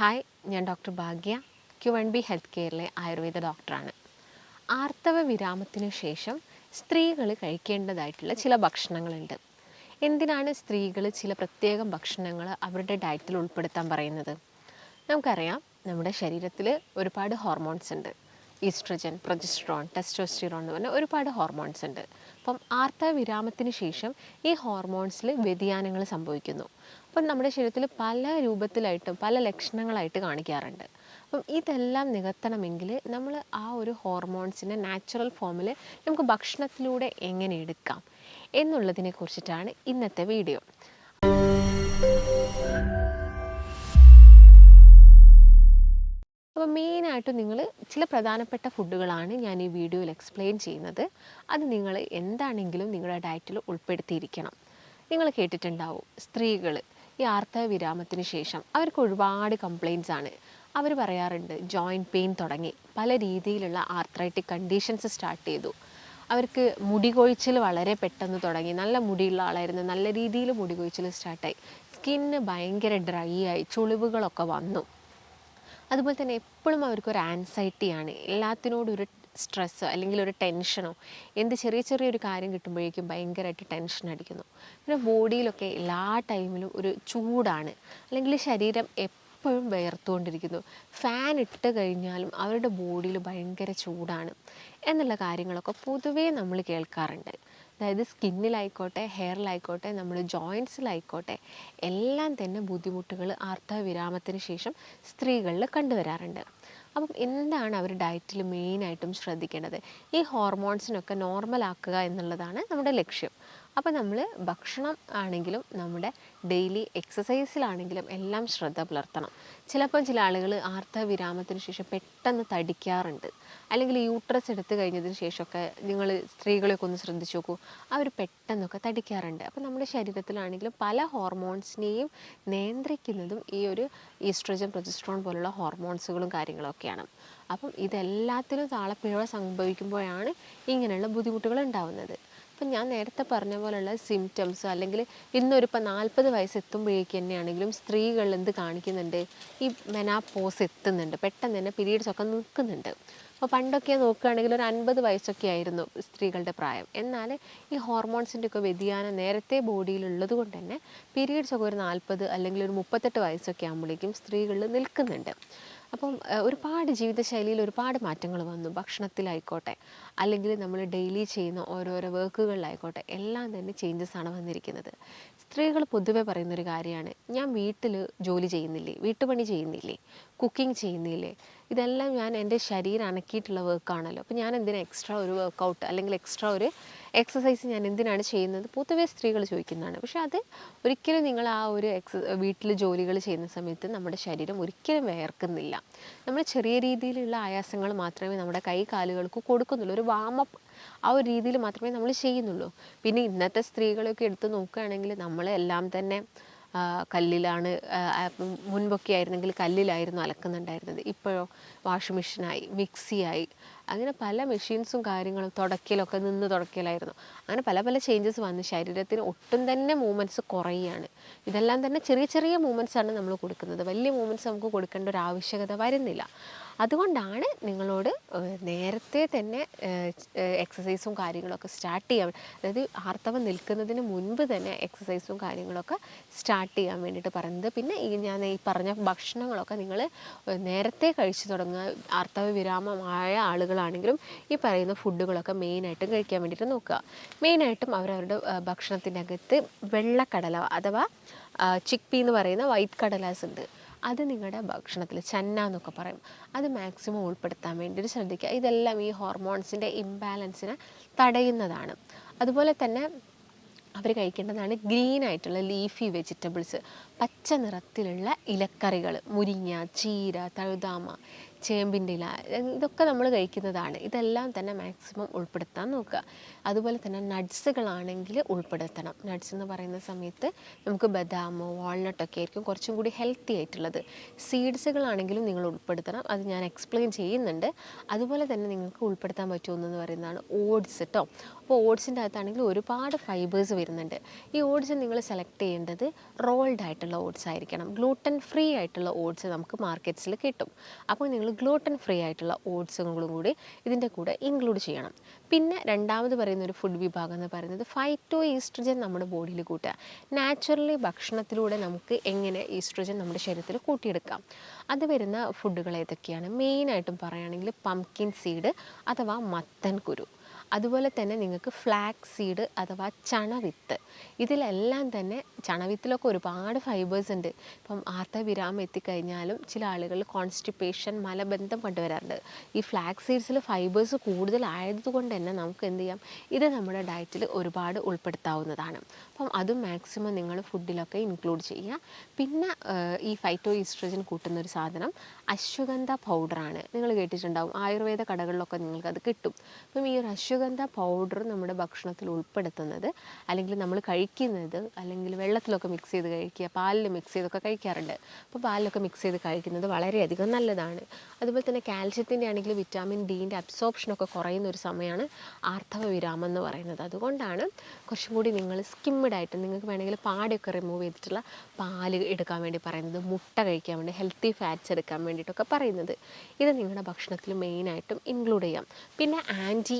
Hi ഞാൻ doctor Bhagya. Q one B health കെയറിലെ Ayurveda ഡോക്ടറാണ്. ആർത്തവ വിരാമത്തിന് ശേഷം സ്ത്രീകൾ കഴിക്കേണ്ടതായിട്ടുള്ള ചില ഭക്ഷണങ്ങളുണ്ട്. എന്തിനാണ് സ്ത്രീകൾ ചില പ്രത്യേകം ഭക്ഷണങ്ങൾ അവരുടെ ഡയറ്റിൽ ഉൾപ്പെടുത്താൻ പറയുന്നത്? നമുക്കറിയാം നമ്മുടെ ശരീരത്തിൽ ഒരുപാട് ഹോർമോൺസ് ഉണ്ട്. ഈസ്ട്രജൻ പ്രൊജസ്ട്രോൺ ടെസ്റ്റോസ്റ്റിറോൺ എന്ന് പറഞ്ഞ ഒരുപാട് ഹോർമോൺസ് ഉണ്ട്. അപ്പം ആർത്തവിരാമത്തിന് ശേഷം ഈ ഹോർമോൺസിൽ വ്യതിയാനങ്ങൾ സംഭവിക്കുന്നു. അപ്പം നമ്മുടെ ശരീരത്തിൽ പല രൂപത്തിലായിട്ടും പല ലക്ഷണങ്ങളായിട്ട് കാണിക്കാറുണ്ട്. അപ്പം ഇതെല്ലാം നികത്തണമെങ്കിൽ നമ്മൾ ആ ഒരു ഹോർമോൺസിന്റെ നാച്ചുറൽ ഫോമിൽ നമുക്ക് ഭക്ഷണത്തിലൂടെ എങ്ങനെ എടുക്കാം എന്നുള്ളതിനെ കുറിച്ചിട്ടാണ് ഇന്നത്തെ വീഡിയോ. അപ്പോൾ മെയിനായിട്ട് നിങ്ങൾ ചില പ്രധാനപ്പെട്ട ഫുഡുകളാണ് ഞാൻ ഈ വീഡിയോയിൽ എക്സ്പ്ലെയിൻ ചെയ്യുന്നത്. അത് നിങ്ങൾ എന്താണെങ്കിലും നിങ്ങളുടെ ഡയറ്റിൽ ഉൾപ്പെടുത്തിയിരിക്കണം. നിങ്ങൾ കേട്ടിട്ടുണ്ടാവും സ്ത്രീകൾ ഈ ആർത്തവ വിരാമത്തിന് ശേഷം അവർക്ക് ഒരുപാട് കംപ്ലയിൻസ് ആണ്. അവർ പറയാറുണ്ട് ജോയിന്റ് പെയിൻ തുടങ്ങി. പല രീതിയിലുള്ള ആർത്രൈറ്റിക് കണ്ടീഷൻസ് സ്റ്റാർട്ട് ചെയ്തു. അവർക്ക് മുടി കൊഴിച്ചിൽ വളരെ പെട്ടെന്ന് തുടങ്ങി. നല്ല മുടിയുള്ള ആളായിരുന്നു. നല്ല രീതിയിൽ മുടി കൊഴിച്ചിൽ സ്റ്റാർട്ടായി സ്കിന്ന് ഭയങ്കര ഡ്രൈ ആയി. ചുളിവുകളൊക്കെ വന്നു. അതുപോലെ തന്നെ എപ്പോഴും അവർക്കൊരു ആൻസൈറ്റിയാണ് എല്ലാത്തിനോടും ഒരു സ്ട്രെസ് അല്ലെങ്കിൽ ഒരു ടെൻഷനോ എന്ത് ചെറിയ ചെറിയൊരു കാര്യം കിട്ടുമ്പോഴേക്കും ഭയങ്കരമായിട്ട് ടെൻഷൻ അടിക്കുന്നു. പിന്നെ ബോഡിയിലൊക്കെ എല്ലാ ടൈമിലും ഒരു ചൂടാണ്. അല്ലെങ്കിൽ ശരീരം എപ്പോഴും വിയർത്തുകൊണ്ടിരിക്കുന്നു ഫാൻ ഇട്ട് കഴിഞ്ഞാലും അവരുടെ ബോഡിയിൽ ഭയങ്കര ചൂടാണ്. എന്നുള്ള കാര്യങ്ങളൊക്കെ പൊതുവേ നമ്മൾ കേൾക്കാറുണ്ട്. അതായത് സ്കിന്നിലായിക്കോട്ടെ ഹെയറിലായിക്കോട്ടെ നമ്മുടെ ജോയിൻസിലായിക്കോട്ടെ എല്ലാം തന്നെ ബുദ്ധിമുട്ടുകൾ ആർത്തവിരാമത്തിന് ശേഷം സ്ത്രീകളിൽ കണ്ടുവരാറുണ്ട്. അപ്പം എന്താണ് അവർ ഡയറ്റിൽ മെയിനായിട്ടും ശ്രദ്ധിക്കേണ്ടത്? ഈ ഹോർമോൺസിനൊക്കെ നോർമൽ ആക്കുക എന്നുള്ളതാണ് നമ്മുടെ ലക്ഷ്യം. അപ്പോൾ നമ്മൾ ഭക്ഷണം ആണെങ്കിലും നമ്മുടെ ഡെയിലി എക്സസൈസിലാണെങ്കിലും എല്ലാം ശ്രദ്ധ പുലർത്തണം. ചിലപ്പോൾ ചില ആളുകൾ ആർത്ത വിരാമത്തിന് ശേഷം പെട്ടെന്ന് തടിക്കാറുണ്ട്. അല്ലെങ്കിൽ യൂട്രസ് എടുത്തു കഴിഞ്ഞതിന് ശേഷമൊക്കെ നിങ്ങൾ സ്ത്രീകളെയൊക്കെ ഒന്ന് ശ്രദ്ധിച്ചു നോക്കൂ. അവർ പെട്ടെന്നൊക്കെ തടിക്കാറുണ്ട്. അപ്പോൾ നമ്മുടെ ശരീരത്തിലാണെങ്കിലും പല ഹോർമോൺസിനെയും നിയന്ത്രിക്കുന്നതും ഈ ഒരു ഈസ്ട്രജൻ പ്രൊജസ്ട്രോൺ പോലുള്ള ഹോർമോൺസുകളും കാര്യങ്ങളൊക്കെയാണ്. അപ്പം ഇതെല്ലാത്തിനും താളപ്പിഴ സംഭവിക്കുമ്പോഴാണ് ഇങ്ങനെയുള്ള ബുദ്ധിമുട്ടുകൾ ഉണ്ടാവുന്നത്. അപ്പം ഞാൻ നേരത്തെ പറഞ്ഞ പോലെയുള്ള സിംറ്റംസ് അല്ലെങ്കിൽ ഇന്നൊരു ഇപ്പം നാൽപ്പത് വയസ്സ് എത്തുമ്പോഴേക്ക് തന്നെയാണെങ്കിലും സ്ത്രീകൾ എന്ത് കാണിക്കുന്നുണ്ട്? ഈ മെനാപ്പോസ് എത്തുന്നുണ്ട്. പെട്ടെന്ന് തന്നെ പീരീഡ്സ് ഒക്കെ നിൽക്കുന്നുണ്ട്. അപ്പോൾ പണ്ടൊക്കെ നോക്കുകയാണെങ്കിൽ ഒരു അൻപത് വയസ്സൊക്കെ ആയിരുന്നു സ്ത്രീകളുടെ പ്രായം. എന്നാൽ ഈ ഹോർമോൺസിന്റെ ഒക്കെ വ്യതിയാനം നേരത്തെ ബോഡിയിലുള്ളത് കൊണ്ട് തന്നെ പീരീഡ്സ് ഒക്കെ ഒരു നാൽപ്പത് അല്ലെങ്കിൽ ഒരു മുപ്പത്തെട്ട് വയസ്സൊക്കെ ആകുമ്പോഴേക്കും സ്ത്രീകളിൽ നിൽക്കുന്നുണ്ട്. അപ്പം ഒരുപാട് ജീവിതശൈലിയിൽ ഒരുപാട് മാറ്റങ്ങൾ വന്നു. ഭക്ഷണത്തിലായിക്കോട്ടെ അല്ലെങ്കിൽ നമ്മൾ ഡെയിലി ചെയ്യുന്ന ഓരോരോ വർക്കുകളിലായിക്കോട്ടെ എല്ലാം തന്നെ ചേഞ്ചസ് ആണ് വന്നിരിക്കുന്നത്. സ്ത്രീകൾ പൊതുവെ പറയുന്നൊരു കാര്യമാണ് ഞാൻ വീട്ടിൽ ജോലി ചെയ്യുന്നില്ലേ? വീട്ടുപണി ചെയ്യുന്നില്ലേ? കുക്കിംഗ് ചെയ്യുന്നില്ലേ? ഇതെല്ലാം ഞാൻ എന്റെ ശരീരം അനക്കിയിട്ടുള്ള വർക്കാണല്ലോ അപ്പോൾ ഞാൻ എന്തിനാണ് എക്സ്ട്രാ ഒരു വർക്കൗട്ട് അല്ലെങ്കിൽ എക്സ്ട്രാ ഒരു എക്സസൈസ് ഞാൻ എന്തിനാണ് ചെയ്യുന്നത്? പൊതുവെ സ്ത്രീകൾ ചോദിക്കുന്നതാണ്. പക്ഷേ അത് ഒരിക്കലും നിങ്ങൾ ആ ഒരു എക്സ വീട്ടിൽ ജോലികൾ ചെയ്യുന്ന സമയത്ത് നമ്മുടെ ശരീരം ഒരിക്കലും വേർക്കുന്നില്ല നമ്മൾ ചെറിയ രീതിയിലുള്ള ആയാസങ്ങൾ മാത്രമേ നമ്മുടെ കൈ കാലുകൾക്ക് കൊടുക്കുന്നുള്ളൂ. ഒരു വാമപ്പ് ആ ഒരു രീതിയിൽ മാത്രമേ നമ്മൾ ചെയ്യുന്നുള്ളൂ. പിന്നെ ഇന്നത്തെ സ്ത്രീകളൊക്കെ എടുത്ത് നോക്കുകയാണെങ്കിൽ നമ്മളെല്ലാം തന്നെ കല്ലിലാണ് മുൻപൊക്കെ ആയിരുന്നെങ്കിൽ കല്ലിലായിരുന്നു അലക്കുന്നുണ്ടായിരുന്നത്. ഇപ്പോഴോ വാഷിംഗ് മെഷീനായി മിക്സിയായി അങ്ങനെ പല മെഷീൻസും കാര്യങ്ങളും തുടക്കിലൊക്കെ നിന്ന് തുടക്കിലായിരുന്നു അങ്ങനെ പല പല ചേഞ്ചസ് വന്ന്. ശരീരത്തിന് ഒട്ടും തന്നെ മൂവ്മെന്റ്സ് കുറയുകയാണ് ഇതെല്ലാം തന്നെ ചെറിയ ചെറിയ മൂവ്മെന്റ്സ് ആണ് നമ്മൾ കൊടുക്കുന്നത്. വലിയ മൂവ്മെന്റ്സ് നമുക്ക് കൊടുക്കേണ്ട ഒരു ആവശ്യകത വരുന്നില്ല. അതുകൊണ്ടാണ് നിങ്ങളോട് നേരത്തെ തന്നെ എക്സസൈസും കാര്യങ്ങളൊക്കെ സ്റ്റാർട്ട് ചെയ്യാൻ അതായത് ആർത്തവം നിൽക്കുന്നതിന് മുൻപ് തന്നെ എക്സസൈസും കാര്യങ്ങളൊക്കെ സ്റ്റാർട്ട് ചെയ്യാൻ വേണ്ടിയിട്ട് പറയുന്നത്. പിന്നെ ഈ ഞാൻ ഈ പറഞ്ഞ ഭക്ഷണങ്ങളൊക്കെ നിങ്ങൾ നേരത്തെ കഴിച്ചു തുടങ്ങുക. ആർത്തവ വിരാമമായ ആളുകളാണെങ്കിലും ഈ പറയുന്ന ഫുഡുകളൊക്കെ മെയിനായിട്ടും കഴിക്കാൻ വേണ്ടിയിട്ട് നോക്കുക. മെയിനായിട്ടും അവരവരുടെ ഭക്ഷണത്തിന്റെ അകത്ത് വെള്ളക്കടല അഥവാ ചിക്പി എന്ന് പറയുന്ന വൈറ്റ് കടലാസ് ഉണ്ട്. അത് നിങ്ങളുടെ ഭക്ഷണത്തിൽ ചന്ന എന്നൊക്കെ പറയും. അത് മാക്സിമം ഉൾപ്പെടുത്താൻ വേണ്ടിയിട്ട് ശ്രദ്ധിക്കുക. ഇതെല്ലാം ഈ ഹോർമോൺസിന്റെ ഇംബാലൻസിനെ തടയുന്നതാണ്. അതുപോലെ തന്നെ അവർ കഴിക്കേണ്ടതാണ് ഗ്രീൻ ആയിട്ടുള്ള ലീഫി വെജിറ്റബിൾസ് പച്ച നിറത്തിലുള്ള ഇലക്കറികൾ മുരിങ്ങ ചീര തഴുതാമ ചേമ്പിന്റെ ഇല ഇതൊക്കെ നമ്മൾ കഴിക്കുന്നതാണ്. ഇതെല്ലാം തന്നെ മാക്സിമം ഉൾപ്പെടുത്താൻ നോക്കുക. അതുപോലെ തന്നെ നട്ട്സുകളാണെങ്കിൽ ഉൾപ്പെടുത്തണം. നട്ട്സ് എന്ന് പറയുന്ന സമയത്ത് നമുക്ക് ബദാം വാൾനട്ടൊക്കെ ആയിരിക്കും കുറച്ചും കൂടി ഹെൽത്തി ആയിട്ടുള്ളത്. സീഡ്സുകളാണെങ്കിലും നിങ്ങൾ ഉൾപ്പെടുത്തണം. അത് ഞാൻ എക്സ്പ്ലെയിൻ ചെയ്യുന്നുണ്ട്. അതുപോലെ തന്നെ നിങ്ങൾക്ക് ഉൾപ്പെടുത്താൻ പറ്റുമെന്ന് പറയുന്നതാണ് ഓട്സ് കേട്ടോ അപ്പോൾ ഓട്സിന്റെ അകത്താണെങ്കിൽ ഒരുപാട് ഫൈബേഴ്സ് വരുന്നുണ്ട്. ഈ ഓട്സ് നിങ്ങൾ സെലക്ട് ചെയ്യേണ്ടത് റോൾഡ് ആയിട്ടുള്ള ആയിട്ടുള്ള ഓട്സ് ആയിരിക്കണം. ഗ്ലൂട്ടൻ ഫ്രീ ആയിട്ടുള്ള ഓട്സ് നമുക്ക് മാർക്കറ്റ്സിൽ കിട്ടും. അപ്പോൾ നിങ്ങൾ ഗ്ലൂട്ടൻ ഫ്രീ ആയിട്ടുള്ള ഓട്സുകളും കൂടി ഇതിന്റെ കൂടെ ഇൻക്ലൂഡ് ചെയ്യണം. പിന്നെ രണ്ടാമത് പറയുന്ന ഒരു ഫുഡ് വിഭാഗം എന്ന് പറയുന്നത് ഫൈറ്റോ ഈസ്ട്രജൻ നമ്മുടെ ബോഡിയിൽ കൂട്ടുക. നാച്ചുറലി ഭക്ഷണത്തിലൂടെ നമുക്ക് എങ്ങനെ ഈസ്ട്രജൻ നമ്മുടെ ശരീരത്തിൽ കൂട്ടിയെടുക്കാം. അത് വരുന്ന ഫുഡുകൾ ഏതൊക്കെയാണ്? മെയിനായിട്ടും പറയുകയാണെങ്കിൽ പംകിൻ സീഡ് അഥവാ മത്തൻ കുരു. അതുപോലെ തന്നെ നിങ്ങൾക്ക് ഫ്ലാക്സ് സീഡ് അഥവാ ചണവിത്ത്. ഇതിലെല്ലാം തന്നെ ചണവിത്തിലൊക്കെ ഒരുപാട് ഫൈബേഴ്സ് ഉണ്ട്. ഇപ്പം ആർത്തവിരാമം എത്തിക്കഴിഞ്ഞാലും ചില ആളുകൾ കോൺസ്റ്റിപ്പേഷൻ മലബന്ധം കണ്ടുവരാറുണ്ട്. ഈ ഫ്ലാക്സ് സീഡ്സിൽ ഫൈബേഴ്സ് കൂടുതലായതുകൊണ്ട് തന്നെ നമുക്ക് എന്ത് ചെയ്യാം? ഇത് നമ്മുടെ ഡയറ്റിൽ ഒരുപാട് ഉൾപ്പെടുത്താവുന്നതാണ്. അപ്പം അതും മാക്സിമം നിങ്ങൾ ഫുഡിലൊക്കെ ഇൻക്ലൂഡ് ചെയ്യുക. പിന്നെ ഈ ഫൈറ്റോ ഈസ്ട്രജൻ കൂട്ടുന്ന ഒരു സാധനം അശ്വഗന്ധ പൗഡറാണ് നിങ്ങൾ കേട്ടിട്ടുണ്ടാവും. ആയുർവേദ കടകളിലൊക്കെ നിങ്ങൾക്ക് അത് കിട്ടും. അപ്പം ഈ ഒരു അശ്വഗന്ധ പൗഡർ നമ്മുടെ ഭക്ഷണത്തിൽ ഉൾപ്പെടുത്തുന്നത്. അല്ലെങ്കിൽ നമ്മൾ കഴിക്കുന്നത് അല്ലെങ്കിൽ വെള്ളത്തിലൊക്കെ മിക്സ് ചെയ്ത് കഴിക്കുക പാലിൽ മിക്സ് ചെയ്തൊക്കെ കഴിക്കാറുണ്ട്. അപ്പോൾ പാലിലൊക്കെ മിക്സ് ചെയ്ത് കഴിക്കുന്നത് വളരെയധികം നല്ലതാണ്. അതുപോലെ തന്നെ കാൽഷ്യത്തിന്റെ ആണെങ്കിൽ വിറ്റാമിൻ ഡീന്റെ അബ്സോർപ്ഷനൊക്കെ കുറയുന്ന ഒരു സമയമാണ് ആർത്തവ വിരാമം എന്ന് പറയുന്നത്. അതുകൊണ്ടാണ് കുറച്ചും കൂടി നിങ്ങൾ സ്കിമ്മഡ് ആയിട്ട് നിങ്ങൾക്ക് വേണമെങ്കിൽ പാടിയൊക്കെ റിമൂവ് ചെയ്തിട്ടുള്ള പാൽ എടുക്കാൻ വേണ്ടി പറയുന്നത് മുട്ട കഴിക്കാൻ വേണ്ടി ഹെൽത്തി ഫാറ്റ്സ് എടുക്കാൻ വേണ്ടിയിട്ടൊക്കെ പറയുന്നത്. ഇത് നിങ്ങളുടെ ഭക്ഷണത്തിൽ മെയിനായിട്ടും ഇൻക്ലൂഡ് ചെയ്യാം. പിന്നെ ആന്റി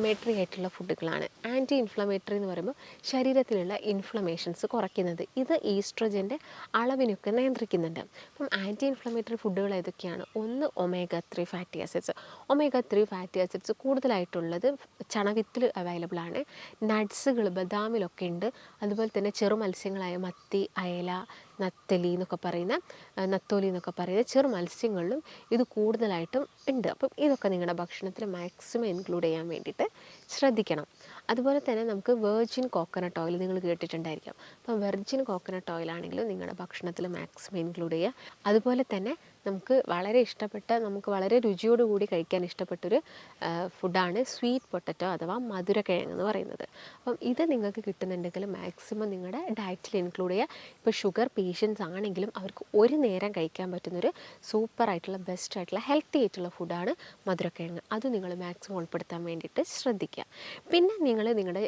ഇൻഫ്ലമേറ്ററി ആയിട്ടുള്ള ഫുഡുകളാണ് ആന്റി ഇൻഫ്ലമേറ്ററി എന്ന് പറയുമ്പോൾ ശരീരത്തിലുള്ള ഇൻഫ്ലമേഷൻസ് കുറയ്ക്കുന്നത്. ഇത് ഈസ്ട്രജന്റെ അളവിനൊക്കെ നിയന്ത്രിക്കുന്നുണ്ട്. അപ്പം ആന്റി ഇൻഫ്ലമേറ്ററി ഫുഡുകൾ ഏതൊക്കെയാണ്? ഒന്ന് omega three fatty acids omega three fatty acids കൂടുതലായിട്ടുള്ളത് ചണവിത്തിൽ അവൈലബിൾ ആണ്. നട്ട്സുകൾ ബദാമിലൊക്കെ ഉണ്ട്. അതുപോലെ തന്നെ ചെറു മത്സ്യങ്ങളായ മത്തി അയല നത്തലി എന്നൊക്കെ പറയുന്ന നത്തോലി എന്നൊക്കെ പറയുന്ന ചെറു മത്സ്യങ്ങളിലും ഇത് കൂടുതലായിട്ടും ഉണ്ട്. അപ്പം ഇതൊക്കെ നിങ്ങളുടെ ഭക്ഷണത്തിൽ മാക്സിമം ഇൻക്ലൂഡ് ചെയ്യാൻ വേണ്ടിയിട്ട് ശ്രദ്ധിക്കണം. അതുപോലെ തന്നെ നമുക്ക് വെർജിൻ കോക്കനട്ട് ഓയിൽ നിങ്ങൾ കേട്ടിട്ടുണ്ടായിരിക്കാം. അപ്പം വെർജിൻ കോക്കനട്ട് ഓയിൽ ആണെങ്കിലും നിങ്ങളുടെ ഭക്ഷണത്തിൽ മാക്സിമം ഇൻക്ലൂഡ് ചെയ്യുക. അതുപോലെ തന്നെ നമുക്ക് വളരെ ഇഷ്ടപ്പെട്ട നമുക്ക് വളരെ രുചിയോടുകൂടി കഴിക്കാൻ ഇഷ്ടപ്പെട്ടൊരു ഫുഡാണ് സ്വീറ്റ് പൊട്ടറ്റോ അഥവാ മധുരക്കിഴങ്ങ് എന്ന് പറയുന്നത്. അപ്പം ഇത് നിങ്ങൾക്ക് കിട്ടുന്നുണ്ടെങ്കിൽ മാക്സിമം നിങ്ങളുടെ ഡയറ്റിൽ ഇൻക്ലൂഡ് ചെയ്യുക. ഇപ്പോൾ ഷുഗർ പേഷ്യൻസ് ആണെങ്കിലും അവർക്ക് ഒരു നേരം കഴിക്കാൻ പറ്റുന്നൊരു സൂപ്പർ ആയിട്ടുള്ള ബെസ്റ്റ് ആയിട്ടുള്ള ഹെൽത്തി ആയിട്ടുള്ള ഫുഡാണ് മധുരക്കിഴങ്ങ്. അത് നിങ്ങൾ മാക്സിമം ഉൾപ്പെടുത്താൻ വേണ്ടിയിട്ട് ശ്രദ്ധിക്കുക. പിന്നെ നിങ്ങൾ നിങ്ങളുടെ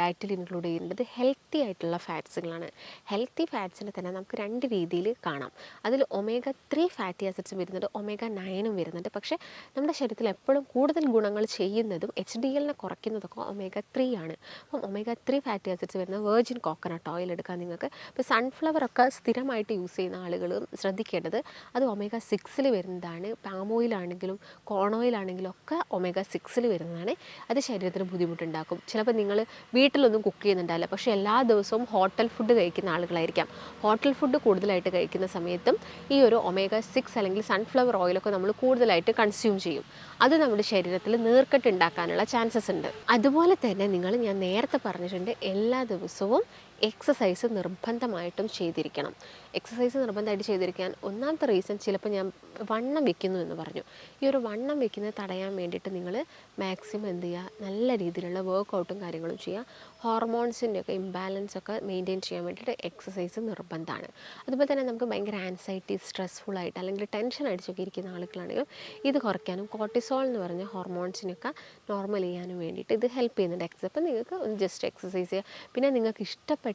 ഡയറ്റിൽ ഇൻക്ലൂഡ് ചെയ്യേണ്ടത് ഹെൽത്തി ആയിട്ടുള്ള ഫാറ്റ്സുകളാണ് ഹെൽത്തി ഫാറ്റ്സിനെ തന്നെ നമുക്ക് രണ്ട് രീതിയിൽ കാണാം. അതിൽ ഒമേഗ ത്രീ ഫാറ്റി ആസിഡ്സും വരുന്നുണ്ട് ഒമേഗ നയനും വരുന്നുണ്ട്. പക്ഷേ നമ്മുടെ ശരീരത്തിൽ എപ്പോഴും കൂടുതൽ ഗുണങ്ങൾ ചെയ്യുന്നതും എച്ച് ഡി എല്ലിനെ കുറയ്ക്കുന്നതൊക്കെ ഒമേഗ ത്രീ ആണ്. അപ്പം ഒമേഗ ത്രീ ഫാറ്റി ആസിഡ്സ് വരുന്ന വേർജിൻ കോക്കനട്ട് ഓയിൽ എടുക്കാൻ നിങ്ങൾക്ക് ഇപ്പോൾ സൺഫ്ലവർ ഒക്കെ സ്ഥിരമായിട്ട് യൂസ് ചെയ്യുന്ന ആളുകൾ ശ്രദ്ധിക്കേണ്ടത് അത് ഒമേഗ സിക്സിൽ വരുന്നതാണ്. പാം ഓയിലാണെങ്കിലും കോൺ ഓയിലാണെങ്കിലും ഒക്കെ ഒമേഗ സിക്സിൽ വരുന്നതാണ്. അത് ശരീരത്തിന് ബുദ്ധിമുട്ടുണ്ടാക്കും. ചിലപ്പോൾ നിങ്ങൾ വീട്ടിലൊന്നും കുക്ക് ചെയ്യുന്നുണ്ടാവില്ല. പക്ഷേ എല്ലാ ദിവസവും ഹോട്ടൽ ഫുഡ് കഴിക്കുന്ന ആളുകളായിരിക്കാം. ഹോട്ടൽ ഫുഡ് കൂടുതലായിട്ട് കഴിക്കുന്ന സമയത്തും ഈ ഒരു ഒമേഗ സിക്സ് അല്ലെങ്കിൽ സൺഫ്ലവർ ഓയിലൊക്കെ നമ്മൾ കൂടുതലായിട്ട് കൺസ്യൂം ചെയ്യും. അത് നമ്മുടെ ശരീരത്തിൽ നീർക്കെട്ട് ഉണ്ടാക്കാനുള്ള ചാൻസസ് ഉണ്ട്. അതുപോലെ തന്നെ നിങ്ങൾ ഞാൻ നേരത്തെ പറഞ്ഞിട്ടുണ്ട് എല്ലാ ദിവസവും എക്സസൈസ് നിർബന്ധമായിട്ടും ചെയ്തിരിക്കണം. എക്സസൈസ് നിർബന്ധമായിട്ട് ചെയ്തിരിക്കാൻ ഒന്നാമത്തെ റീസൺ ചിലപ്പോൾ ഞാൻ വണ്ണം വെക്കുന്നു എന്ന് പറഞ്ഞു. ഈ ഒരു വണ്ണം വെക്കുന്നത് തടയാൻ വേണ്ടിയിട്ട് നിങ്ങൾ മാക്സിമം എന്ത് ചെയ്യുക? നല്ല രീതിയിലുള്ള വർക്കൗട്ടും കാര്യങ്ങളും ചെയ്യുക. ഹോർമോൺസിന്റെ ഒക്കെ ഇംബാലൻസ് ഒക്കെ മെയിന്റെയിൻ ചെയ്യാൻ വേണ്ടിയിട്ട് എക്സസൈസ് നിർബന്ധമാണ്. അതുപോലെ തന്നെ നമുക്ക് ഭയങ്കര ആൻസൈറ്റി സ്ട്രെസ്ഫുൾ ആയിട്ട് അല്ലെങ്കിൽ ടെൻഷൻ അടിച്ചൊക്കെ ഇരിക്കുന്ന ആളുകളാണെങ്കിലും ഇത് കുറയ്ക്കാനും കോർട്ടിസോൾ എന്ന് പറഞ്ഞ ഹോർമോൺസിനൊക്കെ നോർമൽ ചെയ്യാനും വേണ്ടിയിട്ട് ഇത് ഹെൽപ്പ് ചെയ്യുന്നുണ്ട്. എക്സപ്പം നിങ്ങൾക്ക് ഒന്ന് ജസ്റ്റ് എക്സസൈസ് ചെയ്യുക. പിന്നെ നിങ്ങൾക്ക് ഇഷ്ടപ്പെട്ട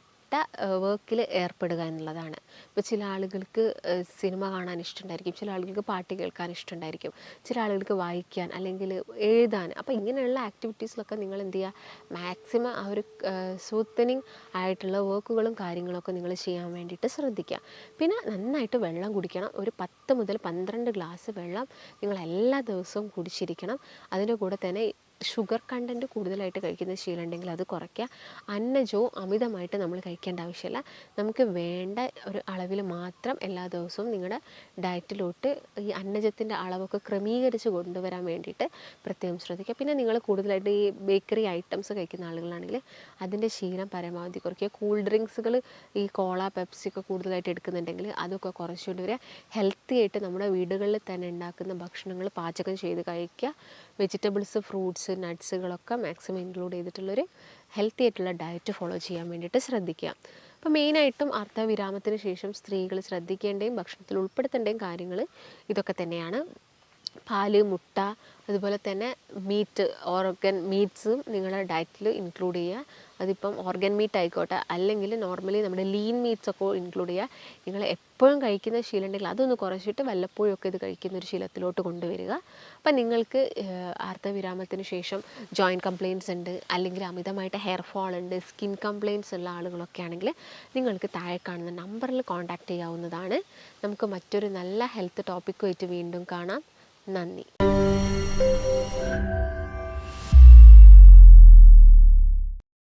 വർക്കിൽ ഏർപ്പെടുക എന്നുള്ളതാണ്. ഇപ്പോൾ ചില ആളുകൾക്ക് സിനിമ കാണാൻ ഇഷ്ടമുണ്ടായിരിക്കും ചില ആളുകൾക്ക് പാട്ട് കേൾക്കാൻ ഇഷ്ടമുണ്ടായിരിക്കും ചില ആളുകൾക്ക് വായിക്കാൻ അല്ലെങ്കിൽ എഴുതാൻ. അപ്പോൾ ഇങ്ങനെയുള്ള ആക്ടിവിറ്റീസിലൊക്കെ നിങ്ങൾ എന്ത് ചെയ്യുക? മാക്സിമം ആ ഒരു സൂത്തനിങ് ആയിട്ടുള്ള വർക്കുകളും കാര്യങ്ങളൊക്കെ നിങ്ങൾ ചെയ്യാൻ വേണ്ടിയിട്ട് ശ്രദ്ധിക്കുക. പിന്നെ നന്നായിട്ട് വെള്ളം കുടിക്കണം. ഒരു പത്ത് മുതൽ പന്ത്രണ്ട് ഗ്ലാസ് വെള്ളം നിങ്ങൾ എല്ലാ ദിവസവും കുടിച്ചിരിക്കണം. അതിന്റെ കൂടെ തന്നെ ഷുഗർ കണ്ടന്റ് കൂടുതലായിട്ട് കഴിക്കുന്ന ശീലമുണ്ടെങ്കിൽ അത് കുറയ്ക്കുക. അന്നജവും അമിതമായിട്ട് നമ്മൾ കഴിക്കേണ്ട ആവശ്യമില്ല. നമുക്ക് വേണ്ട ഒരു അളവിൽ മാത്രം എല്ലാ ദിവസവും നിങ്ങളുടെ ഡയറ്റിലോട്ട് ഈ അന്നജത്തിന്റെ അളവൊക്കെ ക്രമീകരിച്ച് കൊണ്ടുവരാൻ വേണ്ടിയിട്ട് പ്രത്യേകം ശ്രദ്ധിക്കുക. പിന്നെ നിങ്ങൾ കൂടുതലായിട്ട് ഈ ബേക്കറി ഐറ്റംസ് കഴിക്കുന്ന ആളുകളാണെങ്കിൽ അതിന്റെ ശീലം പരമാവധി കുറയ്ക്കുക. കൂൾ ഡ്രിങ്ക്സുകൾ ഈ കോള പെപ്സി ഒക്കെ കൂടുതലായിട്ട് എടുക്കുന്നുണ്ടെങ്കിൽ അതൊക്കെ കുറച്ചുകൊണ്ട് വരിക ഹെൽത്തി ആയിട്ട് നമ്മുടെ വീടുകളിൽ തന്നെ ഉണ്ടാക്കുന്ന ഭക്ഷണങ്ങൾ പാചകം ചെയ്ത് കഴിക്കുക. വെജിറ്റബിൾസ് ഫ്രൂട്ട്സ് നട്ട്സുകളൊക്കെ മാക്സിമം ഇൻക്ലൂഡ് ചെയ്തിട്ടുള്ളൊരു ഹെൽത്തി ആയിട്ടുള്ള ഡയറ്റ് ഫോളോ ചെയ്യാൻ വേണ്ടിയിട്ട് ശ്രദ്ധിക്കുക. അപ്പോൾ മെയിനായിട്ടും അർത്ഥവിരാമത്തിന് ശേഷം സ്ത്രീകൾ ശ്രദ്ധിക്കേണ്ടയും ഭക്ഷണത്തിൽ ഉൾപ്പെടുത്തേണ്ടയും കാര്യങ്ങൾ ഇതൊക്കെ തന്നെയാണ്. പാൽ മുട്ട അതുപോലെ തന്നെ മീറ്റ് ഓർഗൻ മീറ്റ്സും നിങ്ങളുടെ ഡയറ്റിൽ ഇൻക്ലൂഡ് ചെയ്യുക. അതിപ്പം ഓർഗൻ മീറ്റ് ആയിക്കോട്ടെ അല്ലെങ്കിൽ നോർമലി നമ്മുടെ ലീൻ മീറ്റ്സ് ഒക്കെ ഇൻക്ലൂഡ് ചെയ്യുക. നിങ്ങൾ എപ്പോഴും കഴിക്കുന്ന ശീലം ഉണ്ടെങ്കിൽ അതൊന്ന് കുറച്ചിട്ട് വല്ലപ്പോഴും ഒക്കെ ഇത് കഴിക്കുന്ന ഒരു ശീലത്തിലോട്ട് കൊണ്ടുവരിക. അപ്പം നിങ്ങൾക്ക് ആർത്തവിരാമത്തിന് ശേഷം ജോയിന്റ് കംപ്ലയിൻസ് ഉണ്ട് അല്ലെങ്കിൽ അമിതമായിട്ട് ഹെയർ ഫോൾ ഉണ്ട് സ്കിൻ കംപ്ലയിൻസ് ഉള്ള ആളുകളൊക്കെ ആണെങ്കിൽ നിങ്ങൾക്ക് താഴെ കാണുന്ന നമ്പറിൽ കോൺടാക്റ്റ് ചെയ്യാവുന്നതാണ്. നമുക്ക് മറ്റൊരു നല്ല ഹെൽത്ത് ടോപ്പിക്കുമായിട്ട് വീണ്ടും കാണാം. നന്ദി.